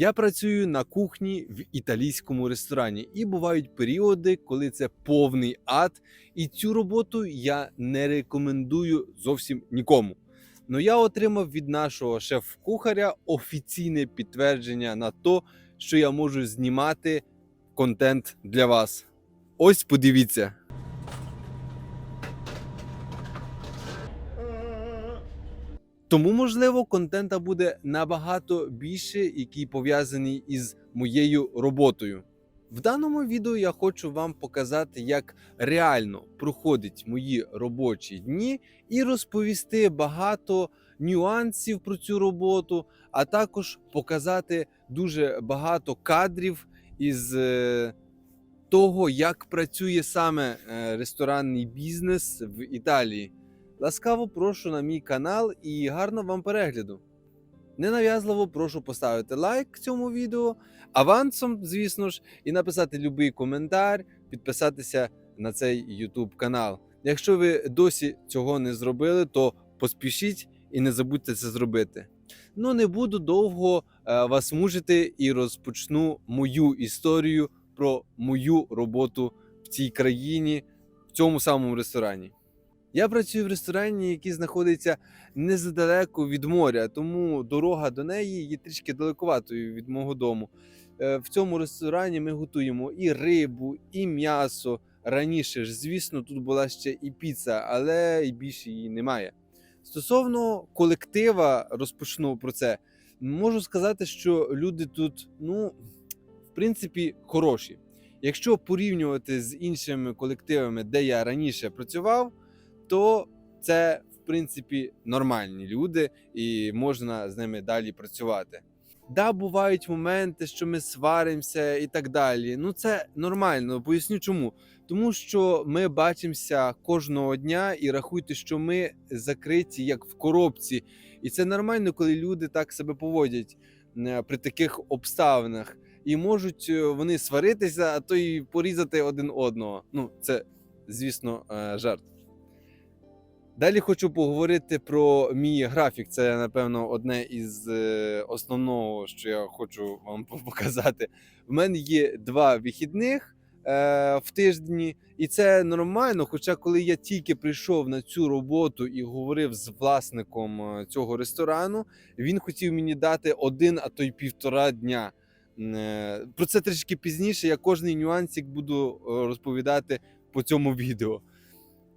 Я працюю на кухні в італійському ресторані, і бувають періоди, коли це повний ад, і цю роботу я не рекомендую зовсім нікому. Ну я отримав від нашого шеф-кухаря офіційне підтвердження на то, що я можу знімати контент для вас. Ось подивіться. Тому, можливо, контента буде набагато більше, який пов'язаний із моєю роботою. В даному відео я хочу вам показати, як реально проходять мої робочі дні, і розповісти багато нюансів про цю роботу, а також показати дуже багато кадрів із е, того, як працює саме е, ресторанний бізнес в Італії. Ласкаво прошу на мій канал і гарного вам перегляду. Ненав'язливо прошу поставити лайк цьому відео, авансом, звісно ж, і написати будь-який коментар, підписатися на цей YouTube канал. Якщо ви досі цього не зробили, то поспішіть і не забудьте це зробити. Ну не буду довго е, вас мучити і розпочну мою історію про мою роботу в цій країні, в цьому самому ресторані. Я працюю в ресторані, який знаходиться незадалеко від моря, тому дорога до неї є трішки далекуватою від мого дому. Е, В цьому ресторані ми готуємо і рибу, і м'ясо. Раніше ж, звісно, тут була ще і піца, але і більше її немає. Стосовно колектива, розпочну про це. Можу сказати, що люди тут, ну, в принципі, хороші. Якщо порівнювати з іншими колективами, де я раніше працював, то це в принципі нормальні люди, і можна з ними далі працювати. Да, бувають моменти, що ми сваримося і так далі. Ну це нормально. Поясню чому. Тому що ми бачимося кожного дня і рахуйте, що ми закриті як в коробці. І це нормально, коли люди так себе поводять при таких обставинах. І можуть е, вони сваритися, а то й порізати один одного. Ну, це, звісно, е, жарт. Далі хочу поговорити про мій графік. Це, напевно, одне із е, основного, що я хочу вам показати. В мене є два вихідних е, в тижні, і це нормально. Хоча, коли я тільки прийшов на цю роботу і говорив з власником е, цього ресторану, він хотів мені дати один, а то й півтора дня. Про це трішки пізніше. Я кожний нюансик буду розповідати по цьому відео.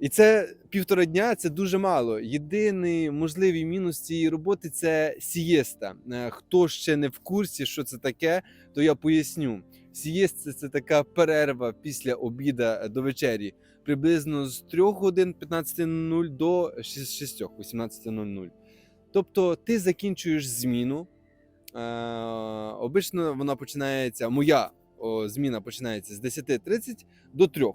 І це півтора дня це дуже мало. Єдиний можливий мінус цієї роботи це сієста. Е, Хто ще не в курсі, що це таке, то я поясню. Сієста це така перерва після обіда до вечері, приблизно з 3 годин 15.00 до 6 18.00. Тобто ти закінчуєш зміну. Е, обично вона починається. Моя о, зміна починається з 10.30 до 3.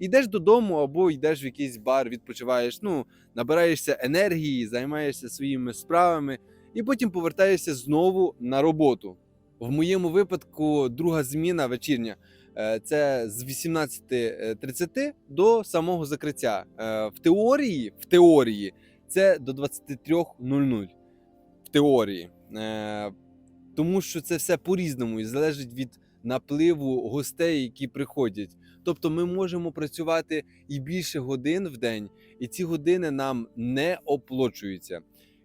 Йдеш додому або йдеш в якийсь бар, відпочиваєш, ну, набираєшся енергії, займаєшся своїми справами, і потім повертаєшся знову на роботу. В моєму випадку друга зміна вечірня е, це з 18.30 до самого закриття. Е, В теорії, в теорії це до 23.00. В теорії. Е, Тому що це все по-різному і залежить від напливу гостей, які приходять. Тобто ми можемо працювати і більше годин в день, і ці години нам не оплачуються.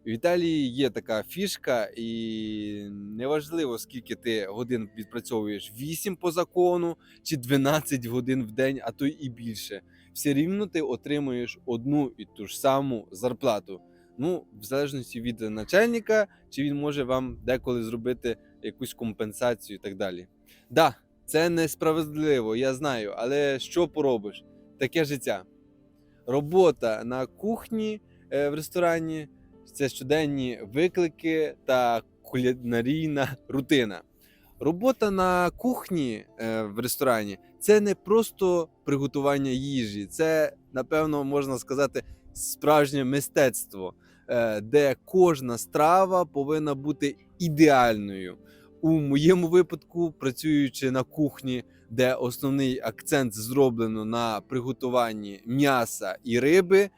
В Італії є така фішка, і неважливо, скільки ти годин відпрацьовуєш 8 по закону чи 12 годин в день, а то і більше. Все рівно ти отримуєш одну і ту ж саму зарплату. Ну, в залежності від начальника, чи він може вам деколи зробити якусь компенсацію і так далі. Да, це несправедливо, я знаю, але що поробиш? Таке життя. Робота на кухні е, в ресторані це щоденні виклики та кулінарійна рутина. Робота на кухні е, в ресторані це не просто приготування їжі, це, напевно, можна сказати, справжнє мистецтво, е, де кожна страва повинна бути ідеальною. У моєму випадку, працюючи на кухні, де основний акцент зроблено на приготуванні м'яса і риби,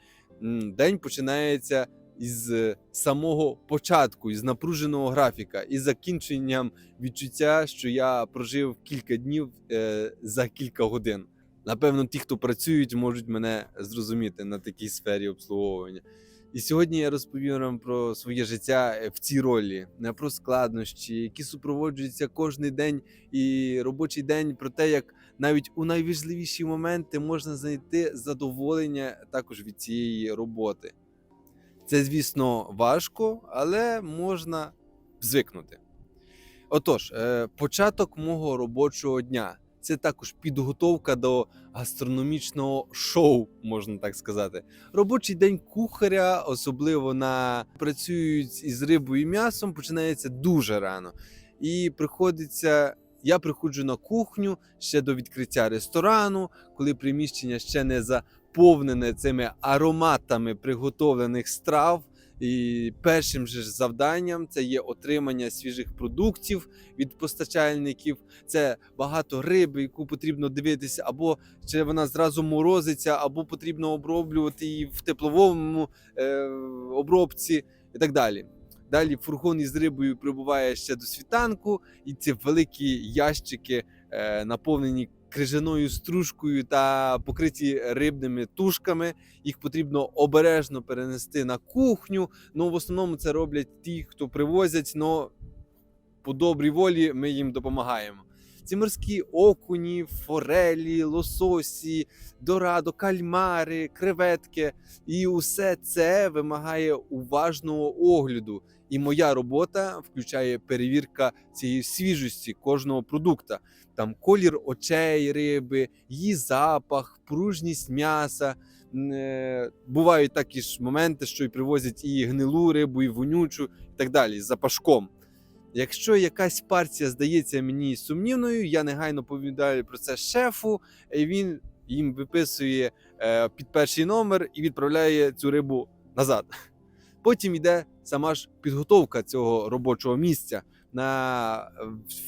день починається із самого початку, із напруженого графіка, і закінченням відчуття, що я прожив кілька днів е, за кілька годин. Напевно, ті, хто працюють, можуть мене зрозуміти на такій сфері обслуговування. І сьогодні я розповім вам про своє життя е, в цій ролі, про складнощі, які супроводжуються кожен день і робочий день, про те, як навіть у найважливіші моменти можна знайти задоволення також від цієї роботи. Це, звісно, важко, але можна звикнути. Отож, е, початок мого робочого дня це також підготовка до гастрономічного шоу, можна так сказати. Робочий день кухаря, особливо на працюють із рибою і м'ясом, починається дуже рано. І приходиться. Я приходжу на кухню ще до відкриття ресторану, коли приміщення ще не заповнене цими ароматами приготовлених страв. І першим же завданням це є отримання свіжих продуктів від постачальників. Це багато риби, яку потрібно дивитися, або чи вона зразу морозиться, або потрібно оброблювати її в тепловому е, обробці і так далі. Далі фургон із рибою прибуває ще до світанку, і ці великі ящики, е, наповнені крижаною стружкою та покриті рибними тушками. Їх потрібно обережно перенести на кухню. Ну, в основному це роблять ті, хто привозять, але по добрій волі ми їм допомагаємо. Ці морські окуні, форелі, лососі, дорадо, кальмари, креветки. І усе це вимагає уважного огляду. І моя робота включає перевірка цієї свіжості кожного продукта. Там колір очей риби, її запах, пружність м'яса. Е, Бувають такі ж моменти, що й привозять і гнилу рибу, і вонючу, і так далі, з запашком. Якщо якась партія здається мені сумнівною, я негайно повідомляю про це шефу, і він їм виписує е, під перший номер і відправляє цю рибу назад. Потім йде сама ж підготовка цього робочого місця. На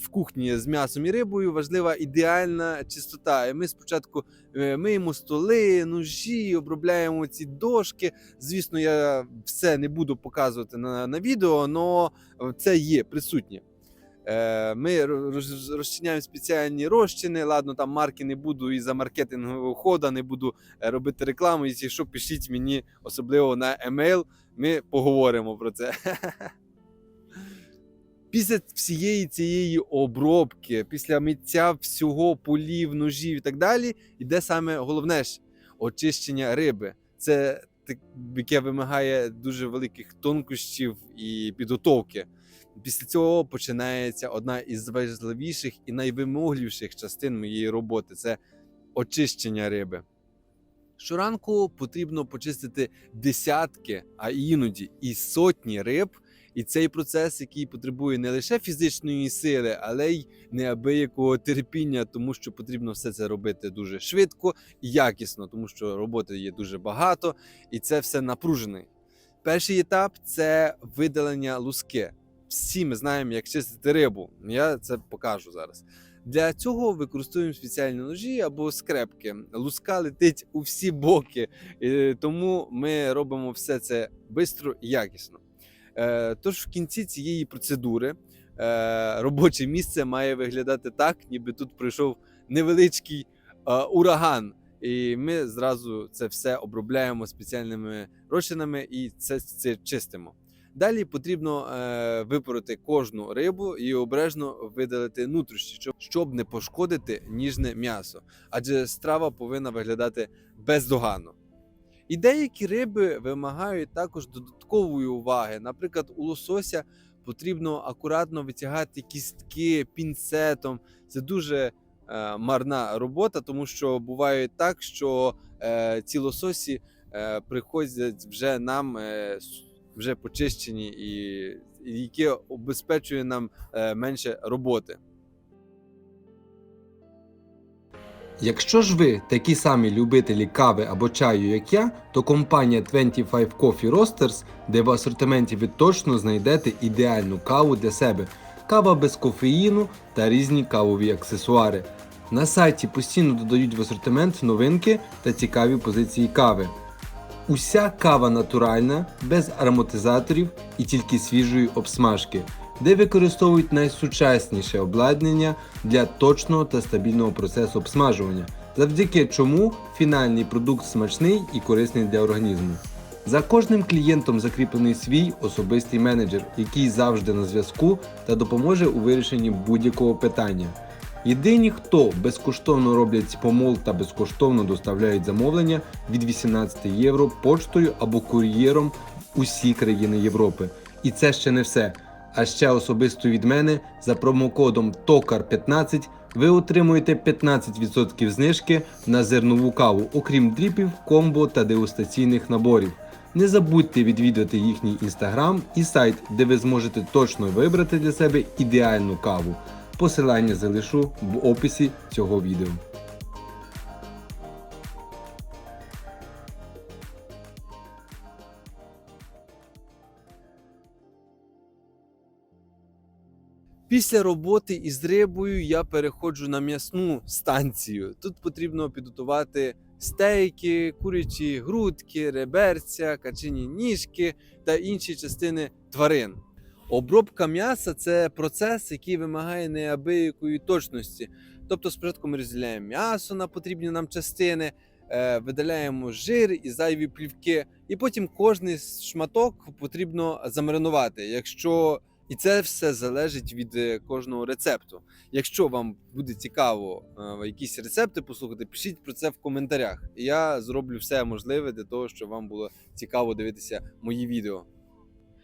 в кухні з м'ясом і рибою важлива ідеальна чистота. Ми спочатку е, миємо столи, ножі, обробляємо ці дошки. Звісно, я все не буду показувати на, на відео, але це є присутнє. Е, Ми роз- розчиняємо спеціальні розчини. Ладно, там марки не буду і за маркетингового хода не буду е, робити рекламу. Якщо пишіть мені, особливо на емейл, ми поговоримо про це. Після всієї цієї обробки, після миття всього полів, ножів і так далі, йде саме головне ж очищення риби. Це яке вимагає дуже великих тонкощів і підготовки. Після цього починається одна із важливіших і найвимогливіших частин моєї роботи це очищення риби. Щоранку потрібно почистити десятки, а іноді і сотні риб. І цей процес, який потребує не лише фізичної сили, але й неабиякого терпіння, тому що потрібно все це робити дуже швидко і якісно, тому що роботи є дуже багато, і це все напружений. Перший етап це видалення луски. Всі ми знаємо, як чистити рибу. Я це покажу зараз. Для цього використовуємо спеціальні ножі або скрепки. Луска летить у всі боки, тому ми робимо все це швидко і якісно. Е, Тож в кінці цієї процедури е, робоче місце має виглядати так, ніби тут пройшов невеличкий е, ураган. І ми зразу це все обробляємо спеціальними розчинами і це, це чистимо. Далі потрібно е, випороти кожну рибу і обережно видалити нутрощі, щоб, не пошкодити ніжне м'ясо, адже страва повинна виглядати бездоганно. І деякі риби вимагають також додаткової уваги. Наприклад, у лосося потрібно акуратно витягати кістки пінцетом. Це дуже е, марна робота, тому що буває так, що е, ці лососі е, приходять вже нам е, вже почищені, і, і які обезпечує нам е, менше роботи. Якщо ж ви такі самі любителі кави або чаю, як я, то компанія 25 Coffee Roasters, де в асортименті ви точно знайдете ідеальну каву для себе, кава без кофеїну та різні кавові аксесуари. На сайті постійно додають в асортимент новинки та цікаві позиції кави. Уся кава натуральна, без ароматизаторів і тільки свіжої обсмажки, де використовують найсучасніше обладнання для точного та стабільного процесу обсмажування, завдяки чому фінальний продукт смачний і корисний для організму. За кожним клієнтом закріплений свій особистий менеджер, який завжди на зв'язку та допоможе у вирішенні будь-якого питання. Єдині, хто безкоштовно роблять помол та безкоштовно доставляють замовлення від 18 євро поштою або кур'єром в усі країни Європи. І це ще не все. А ще особисто від мене за промокодом TOKAR15 ви отримуєте 15% знижки на зернову каву, окрім дріпів, комбо та дегустаційних наборів. Не забудьте відвідати їхній інстаграм і сайт, де ви зможете точно вибрати для себе ідеальну каву. Посилання залишу в описі цього відео. Після роботи із рибою я переходжу на м'ясну станцію. Тут потрібно підготувати стейки, курячі грудки, реберця, качині ніжки та інші частини тварин. Обробка м'яса це процес, який вимагає неабиякої точності. Тобто, спочатку ми розділяємо м'ясо на потрібні нам частини, е, видаляємо жир і зайві плівки, і потім кожний шматок потрібно замаринувати. Якщо і це все залежить від е, кожного рецепту. Якщо вам буде цікаво е, якісь рецепти послухати, пишіть про це в коментарях. Я зроблю все можливе для того, щоб вам було цікаво дивитися мої відео.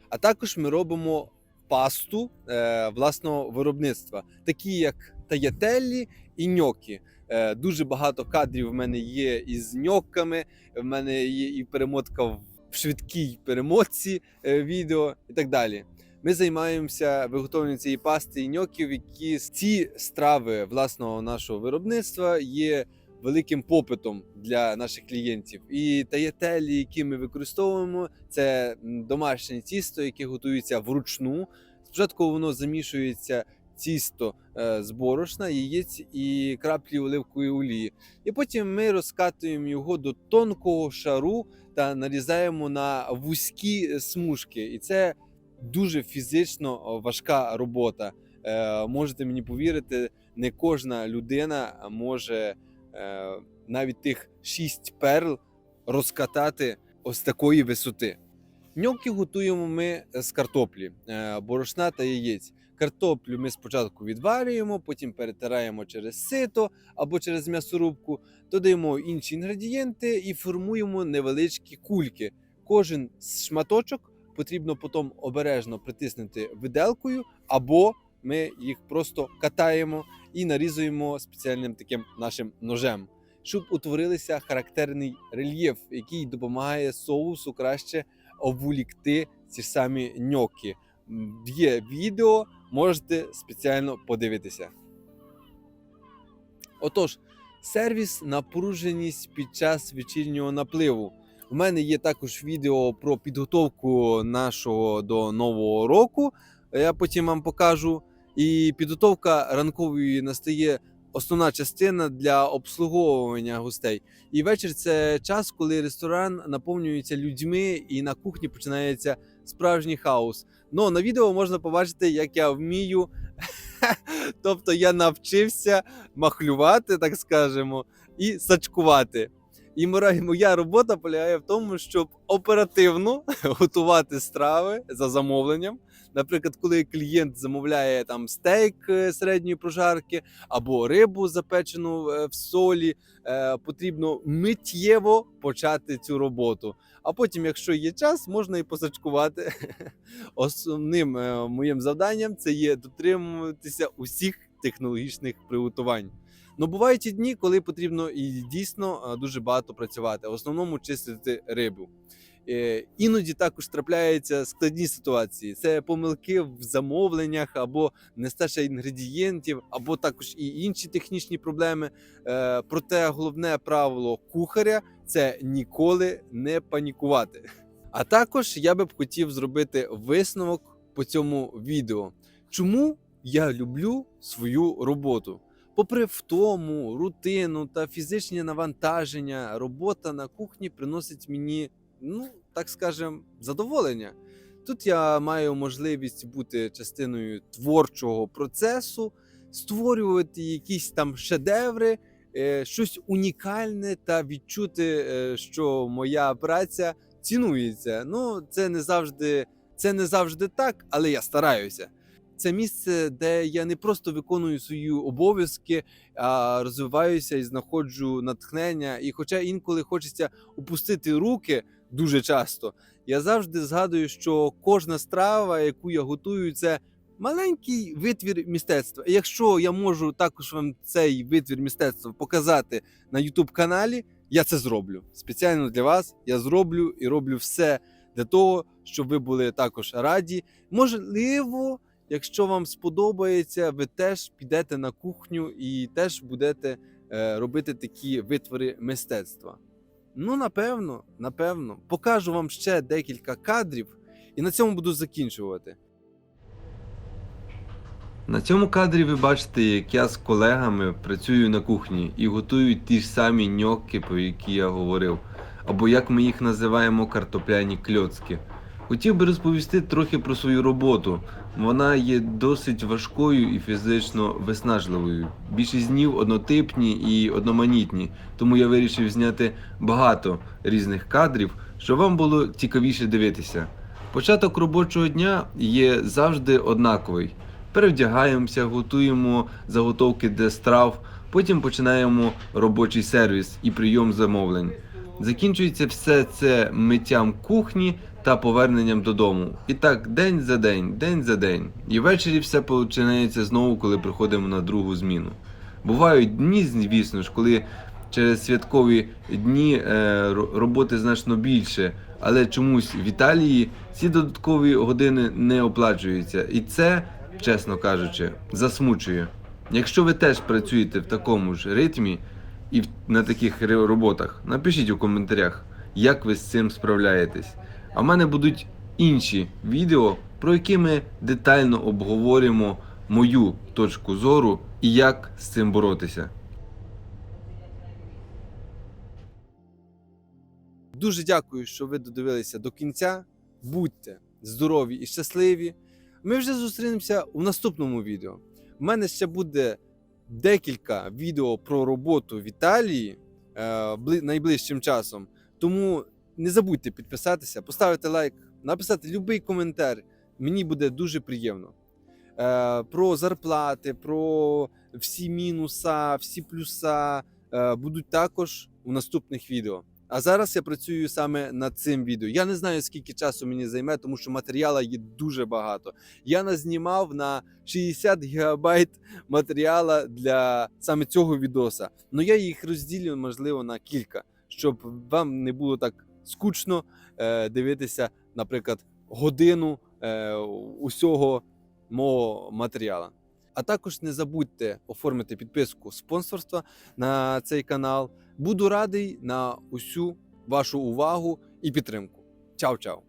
А також ми робимо пасту е, власного виробництва, такі як таятеллі і ньокі. Е, дуже багато кадрів в мене є із ньокками, в мене є і перемотка в швидкій перемотці е, відео і так далі. Ми займаємося виготовленням цієї пасти і ньоків, які ці страви власного нашого виробництва є великим попитом для наших клієнтів. І таятелі, які ми використовуємо, це домашнє тісто, яке готується вручну. Спочатку воно замішується тісто е, з борошна, яєць і краплі оливкової олії. І потім ми розкатуємо його до тонкого шару та нарізаємо на вузькі смужки. І це дуже фізично важка робота. Е, можете мені повірити, не кожна людина може навіть тих шість перл розкатати ось такої висоти. Ньоки готуємо ми з картоплі, е, борошна та яєць. Картоплю ми спочатку відварюємо, потім перетираємо через сито або через м'ясорубку, додаємо інші інгредієнти і формуємо невеличкі кульки. Кожен шматочок потрібно потім обережно притиснути виделкою, або ми їх просто катаємо і нарізуємо спеціальним таким нашим ножем, щоб утворилися характерний рельєф, який допомагає соусу краще обволікти ці самі ньоки. Є відео, можете спеціально подивитися. Отож, сервіс напруженість під час вечірнього напливу. У мене є також відео про підготовку нашого до нового року. Я потім вам покажу. І підготовка ранкової настає основна частина для обслуговування гостей. І вечір це час, коли ресторан наповнюється людьми, і на кухні починається справжній хаос. Ну на відео можна побачити, як я вмію. Тобто я навчився махлювати, так скажемо, і сачкувати. І моя робота полягає в тому, щоб оперативно готувати страви за замовленням. Наприклад, коли клієнт замовляє там стейк е, середньої прожарки або рибу запечену е, в солі, е, потрібно миттєво почати цю роботу. А потім, якщо є час, можна і посачкувати. Основним моїм завданням це є дотримуватися усіх технологічних приготувань. Ну бувають і дні, коли потрібно і дійсно дуже багато працювати, в основному чистити рибу. Е, Іноді також трапляються складні ситуації. Це помилки в замовленнях або нестача інгредієнтів, або також і інші технічні проблеми. Е, Проте головне правило кухаря це ніколи не панікувати. А також я би б хотів зробити висновок по цьому відео. Чому я люблю свою роботу? Попри втому, рутину та фізичні навантаження, робота на кухні приносить мені ну так скажем, задоволення. Тут я маю можливість бути частиною творчого процесу, створювати якісь там шедеври, е, щось унікальне та відчути, е, що моя праця цінується. Ну, це не завжди, це не завжди так, але я стараюся. Це місце, де я не просто виконую свої обов'язки, а розвиваюся і знаходжу натхнення. І хоча інколи хочеться опустити руки дуже часто, я завжди згадую, що кожна страва, яку я готую, це маленький витвір мистецтва. І якщо я можу також вам цей витвір мистецтва показати на youtube каналі, я це зроблю. Спеціально для вас я зроблю і роблю все для того, щоб ви були також раді. Можливо, якщо вам сподобається, ви теж підете на кухню і теж будете е, робити такі витвори мистецтва. Ну, напевно, напевно, покажу вам ще декілька кадрів, і на цьому буду закінчувати. На цьому кадрі ви бачите, як я з колегами працюю на кухні і готую ті ж самі ньокки, про які я говорив, або як ми їх називаємо картопляні кльоцки. Хотів би розповісти трохи про свою роботу. Вона є досить важкою і фізично виснажливою. Більшість днів однотипні і одноманітні, тому я вирішив зняти багато різних кадрів, щоб вам було цікавіше дивитися. Початок робочого дня є завжди однаковий перевдягаємося, готуємо заготовки для страв, потім починаємо робочий сервіс і прийом замовлень. Закінчується все це миттям кухні та поверненням додому. І так день за день, день за день. І ввечері все починається знову, коли приходимо на другу зміну. Бувають дні, звісно ж, коли через святкові дні е, роботи значно більше, але чомусь в Італії ці додаткові години не оплачуються. І це чесно кажучи, засмучує. Якщо ви теж працюєте в такому ж ритмі і на таких роботах, напишіть у коментарях, як ви з цим справляєтесь. А в мене будуть інші відео, про які ми детально обговоримо мою точку зору і як з цим боротися. Дуже дякую, що ви додивилися до кінця. Будьте здорові і щасливі. Ми вже зустрінемося у наступному відео. У мене ще буде декілька відео про роботу в Італії е, найближчим часом. Тому не забудьте підписатися, поставити лайк, написати будь-який коментар. Мені буде дуже приємно. Е, про зарплати, про всі мінуса, всі плюса е, будуть також у наступних відео. А зараз я працюю саме над цим відео. Я не знаю, скільки часу мені займе, тому що матеріалу є дуже багато. Я назнімав на 60 гігабайт матеріалу для саме цього відоса. Ну я їх розділю, можливо, на кілька, щоб вам не було так скучно е, дивитися, наприклад, годину е, усього мого матеріалу. А також не забудьте оформити підписку спонсорства на цей канал. Буду радий на усю вашу увагу і підтримку. Чао-чао!